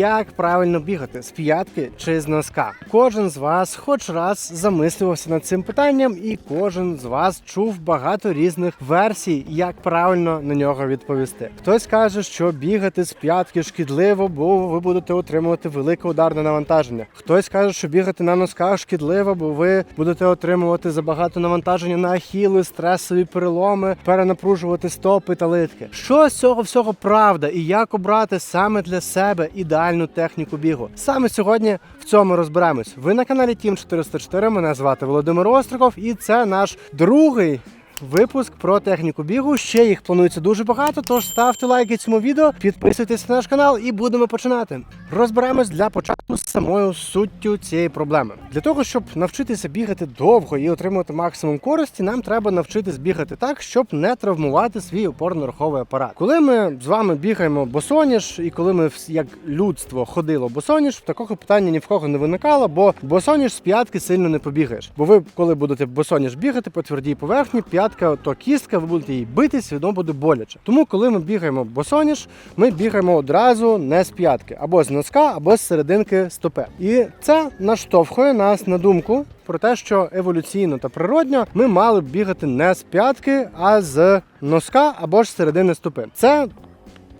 Як правильно бігати з п'ятки чи з носка? Кожен з вас хоч раз замислювався над цим питанням, і кожен з вас чув багато різних версій, як правильно на нього відповісти. Хтось каже, що бігати з п'ятки шкідливо, бо ви будете отримувати велике ударне навантаження. Хтось каже, що бігати на носках шкідливо, бо ви будете отримувати забагато навантаження на ахіли, стресові переломи, перенапружувати стопи та литки. Що з цього всього правда і як обрати саме для себе ідеальну техніку бігу? Саме сьогодні в цьому розберемось. Ви на каналі Тім 404, Мене звати Володимир Остриков, і це наш другий. Випуск про техніку бігу. Ще їх планується дуже багато. Тож ставте лайки цьому відео, підписуйтесь на наш канал і будемо починати. Розберемось для початку з самою суттю цієї проблеми. Для того, щоб навчитися бігати довго і отримувати максимум користі, нам треба навчитись бігати так, щоб не травмувати свій опорно-руховий апарат. Коли ми з вами бігаємо босоніж, і коли ми як людство ходило босоніж, такого питання ні в кого не виникало, бо босоніж з п'ятки сильно не побігаєш. Бо ви, коли будете босоніж бігати по твердій поверхні, п'ятка то кістка, ви будете її битись, воно буде боляче. Тому, коли ми бігаємо босоніж, ми бігаємо одразу не з п'ятки, або з носка, або з серединки стопи. І це наштовхує нас на думку про те, що еволюційно та природньо ми мали б бігати не з п'ятки, а з носка або ж середини стопи. Це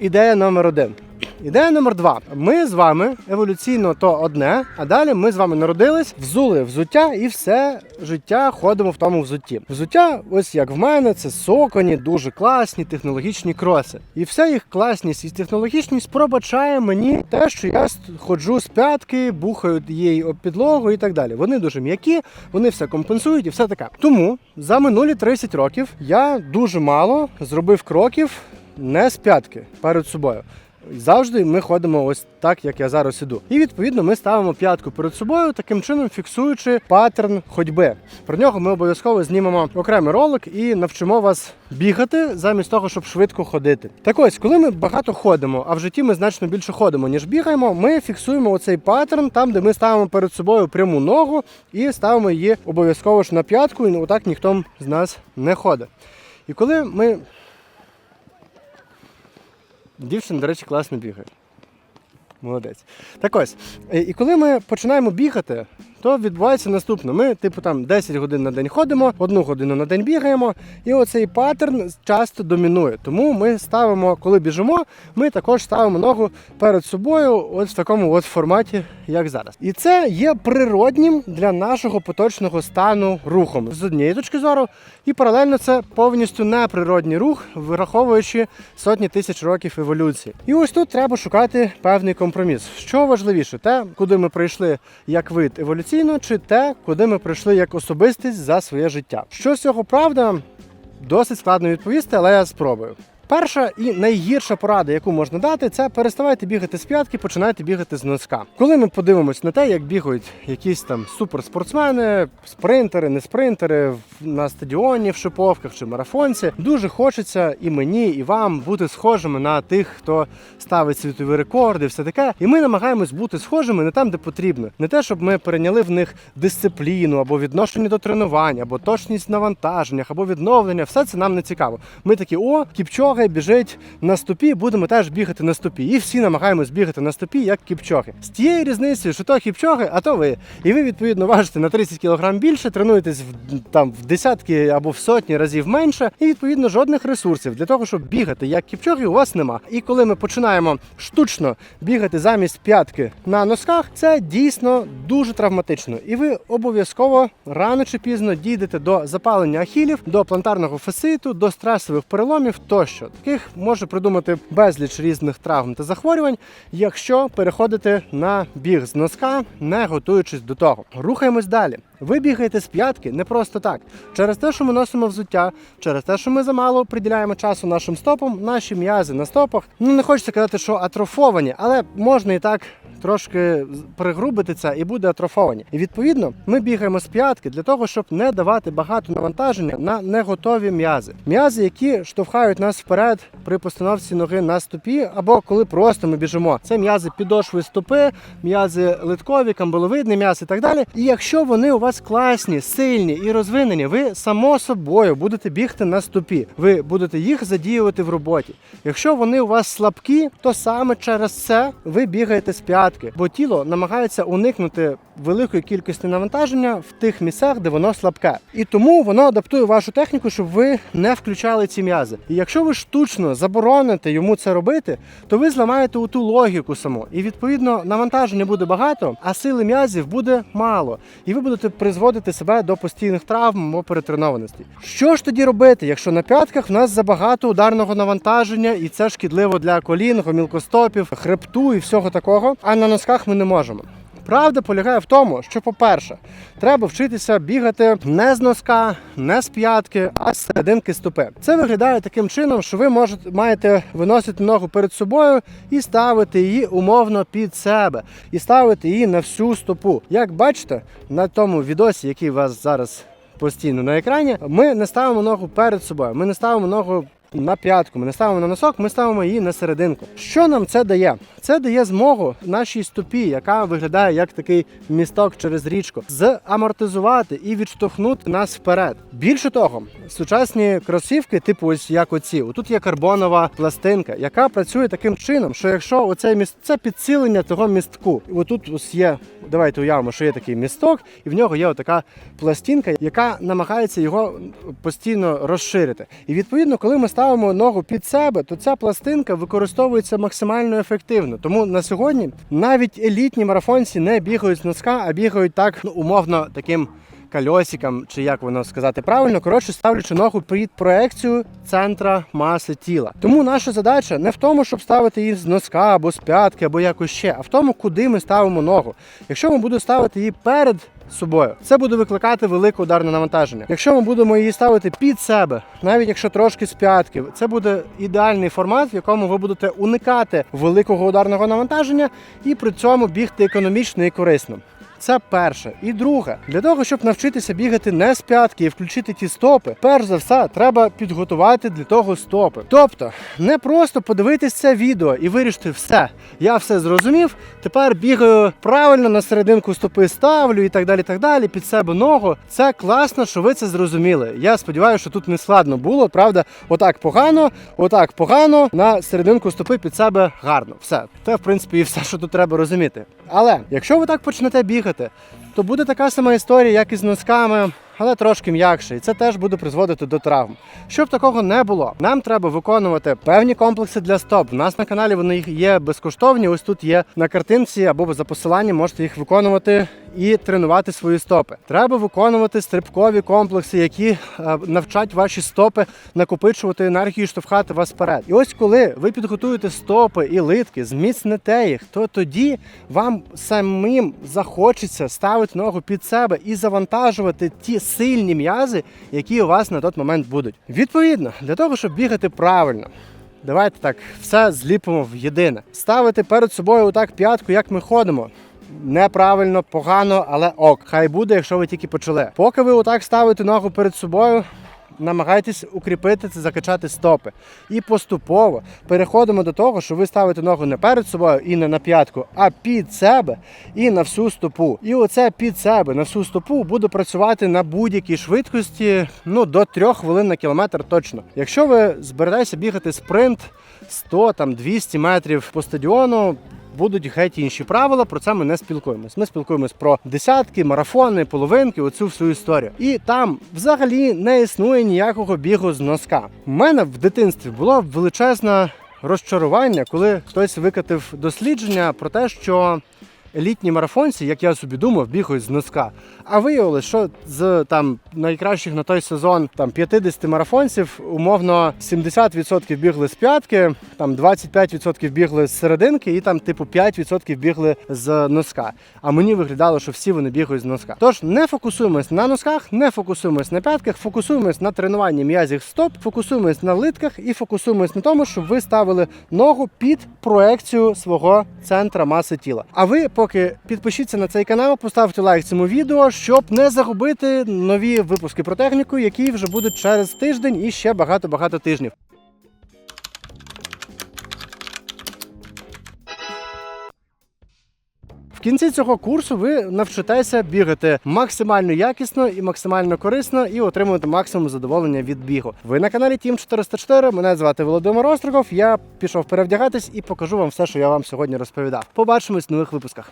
ідея номер один. Ідея номер два. Ми з вами еволюційно то одне, а далі ми з вами народились, взули взуття і все життя ходимо в тому взутті. Взуття, ось як в мене, це соконі, дуже класні технологічні кроси. І вся їх класність і технологічність пробачає мені те, що я ходжу з п'ятки, бухаю її об підлогу і так далі. Вони дуже м'які, вони все компенсують і все таке. Тому за минулі 30 років я дуже мало зробив кроків не з п'ятки перед собою. Завжди ми ходимо ось так, як я зараз іду. І відповідно ми ставимо п'ятку перед собою, таким чином фіксуючи паттерн ходьби. Про нього ми обов'язково знімемо окремий ролик і навчимо вас бігати замість того, щоб швидко ходити. Так ось, коли ми багато ходимо, а в житті ми значно більше ходимо, ніж бігаємо, ми фіксуємо оцей паттерн там, де ми ставимо перед собою пряму ногу і ставимо її обов'язково ж на п'ятку, і отак ніхто з нас не ходить. І коли ми Дівчина, до речі, класно бігає. Молодець. Так ось, і коли ми починаємо бігати, то відбувається наступне. Ми, типу, там 10 годин на день ходимо, одну годину на день бігаємо, і оцей паттерн часто домінує. Тому ми ставимо, коли біжимо, ми також ставимо ногу перед собою, от в такому от форматі, як зараз. І це є природнім для нашого поточного стану рухом з однієї точки зору, і паралельно це повністю неприродній рух, враховуючи сотні тисяч років еволюції. І ось тут треба шукати певний компроміс. Що важливіше, те, куди ми прийшли як вид еволюційно, чи те, куди ми прийшли як особистість за своє життя. Що з цього правда, досить складно відповісти, але я спробую. Перша і найгірша порада, яку можна дати, це переставайте бігати з п'ятки, починайте бігати з носка. Коли ми подивимось на те, як бігають якісь там суперспортсмени, спринтери, не спринтери на стадіоні, в шиповках чи марафонці, дуже хочеться і мені, і вам бути схожими на тих, хто ставить світові рекорди, все таке. І ми намагаємось бути схожими не там, де потрібно. Не те, щоб ми перейняли в них дисципліну або відношення до тренувань, або точність навантаженнях, або відновлення. Все це нам не цікаво. Ми такі, о, кіпчоги біжить на стопі, будемо теж бігати на стопі. І всі намагаємось бігати на стопі, як кіпчоги. З тією різницею, що то кіпчоги, а то ви. І ви відповідно важите на 30 кг більше, тренуєтесь в там в десятки або в сотні разів менше, і відповідно жодних ресурсів для того, щоб бігати як кіпчоги, у вас нема. І коли ми починаємо штучно бігати замість п'ятки на носках, це дійсно дуже травматично. І ви обов'язково рано чи пізно дійдете до запалення ахілів, до плантарного фаситу, до стресових переломів тощо. Таких може придумати безліч різних травм та захворювань, якщо переходити на біг з носка, не готуючись до того. Рухаємось далі. Ви бігаєте з п'ятки не просто так. Через те, що ми носимо взуття, через те, що ми замало приділяємо часу нашим стопам, наші м'язи на стопах. Ну не хочеться казати, що атрофовані, але можна і так трошки пригрубити це і буде атрофовані. І відповідно ми бігаємо з п'ятки для того, щоб не давати багато навантаження на неготові м'язи. М'язи, які штовхають нас вперед при постановці ноги на стопі, або коли просто ми біжимо. Це м'язи підошви стопи, м'язи литкові, камбаловидні м'язи і так далі. І якщо вони у вас класні, сильні і розвинені, ви само собою будете бігти на стопі. Ви будете їх задіювати в роботі. Якщо вони у вас слабкі, то саме через це ви бігаєте з п'ятки, бо тіло намагається уникнути великої кількості навантаження в тих місцях, де воно слабке. І тому воно адаптує вашу техніку, щоб ви не включали ці м'язи. І якщо ви штучно забороните йому це робити, то ви зламаєте у ту логіку саму. І відповідно навантаження буде багато, а сили м'язів буде мало. І ви будете призводити себе до постійних травм або перетренованості. Що ж тоді робити, якщо на п'ятках в нас забагато ударного навантаження, і це шкідливо для колін, гомілкостопів, хребту і всього такого, а на носках ми не можемо. Правда полягає в тому, що, по-перше, треба вчитися бігати не з носка, не з п'ятки, а з серединки стопи. Це виглядає таким чином, що ви можете маєте виносити ногу перед собою і ставити її умовно під себе, і ставити її на всю стопу. Як бачите, на тому відосі, який у вас зараз постійно на екрані, ми не ставимо ногу перед собою, ми не ставимо ногу. На п'ятку ми не ставимо на носок, ми ставимо її на серединку. Що нам це дає? Це дає змогу нашій стопі, яка виглядає як такий місток через річку, замортизувати і відштовхнути нас вперед. Більше того, сучасні кросівки, типу ось як оці, тут є карбонова пластинка, яка працює таким чином, що якщо оцей міст це підсилення того містку, і отут ось є. Давайте уявимо, що є такий місток, і в нього є отака пластинка, яка намагається його постійно розширити. І відповідно, коли ми ставимо ногу під себе, то ця пластинка використовується максимально ефективно. Тому на сьогодні навіть елітні марафонці не бігають з носка, а бігають так ну, умовно таким. Кольосиком, чи як воно сказати правильно, коротше, ставлячи ногу під проекцію центра маси тіла. Тому наша задача не в тому, щоб ставити її з носка або з п'ятки, або якось ще, а в тому, куди ми ставимо ногу. Якщо ми будемо ставити її перед собою, це буде викликати велике ударне навантаження. Якщо ми будемо її ставити під себе, навіть якщо трошки з п'ятків, це буде ідеальний формат, в якому ви будете уникати великого ударного навантаження і при цьому бігти економічно і корисно. Це перше. І друге, для того, щоб навчитися бігати не з п'ятки і включити ті стопи, перш за все, треба підготувати для того стопи. Тобто, не просто подивитись це відео і вирішити все. Я все зрозумів. Тепер бігаю правильно на серединку стопи ставлю і так далі. так далі, Під себе ногу. Це класно, що ви це зрозуміли. Я сподіваюся, що тут не складно було. Правда, отак погано, отак погано. На серединку стопи під себе гарно. Все. Це в принципі і все, що тут треба розуміти. Але якщо ви так почнете бігати, то буде така сама історія, як і з носками, але трошки м'якше, і це теж буде призводити до травм. Щоб такого не було, нам треба виконувати певні комплекси для стоп. У нас на каналі вони є безкоштовні. Ось тут є на картинці або за посиланням можете їх виконувати і тренувати свої стопи. Треба виконувати стрибкові комплекси, які е, навчать ваші стопи накопичувати енергію і штовхати вас вперед. І ось коли ви підготуєте стопи і литки, зміцните їх, то тоді вам самим захочеться ставити ногу під себе і завантажувати ті сильні м'язи, які у вас на той момент будуть. Відповідно, для того, щоб бігати правильно. Давайте так все зліпимо в єдине. Ставити перед собою отак п'ятку, як ми ходимо. Неправильно, погано, але ок. Хай буде, якщо ви тільки почали. Поки ви отак ставите ногу перед собою, намагайтесь укріпити це, закачати стопи. І поступово переходимо до того, що ви ставите ногу не перед собою і не на п'ятку, а під себе і на всю стопу. І оце під себе на всю стопу буде працювати на будь-якій швидкості ну, до 3 хвилин на кілометр точно. Якщо ви зберетеся бігати спринт 100 там 200 метрів по стадіону. Будуть геть інші правила, про це ми не спілкуємось. Ми спілкуємось про десятки, марафони, половинки, оцю всю історію. І там взагалі не існує ніякого бігу з носка. У мене в дитинстві було величезне розчарування, коли хтось викатив дослідження про те, що елітні марафонці, як я собі думав, бігають з носка. А виявилось, що з там найкращих на той сезон там 50 марафонців, умовно 70% бігли з п'ятки, там 25% бігли з серединки, і там, типу, 5% бігли з носка. А мені виглядало, що всі вони бігають з носка. Тож не фокусуємось на носках, не фокусуємось на п'ятках, фокусуємось на тренуванні м'язів стоп, фокусуємось на литках і фокусуємось на тому, щоб ви ставили ногу під проекцію свого центра маси тіла. А ви поки підпишіться на цей канал, поставте лайк цьому відео, щоб не загубити нові випуски про техніку, які вже будуть через тиждень і ще багато-багато тижнів. В кінці цього курсу ви навчитеся бігати максимально якісно і максимально корисно і отримувати максимум задоволення від бігу. Ви на каналі Team 404, Мене звати Володимир Острогов. Я пішов перевдягатись і покажу вам все, що я вам сьогодні розповідав. Побачимось в нових випусках.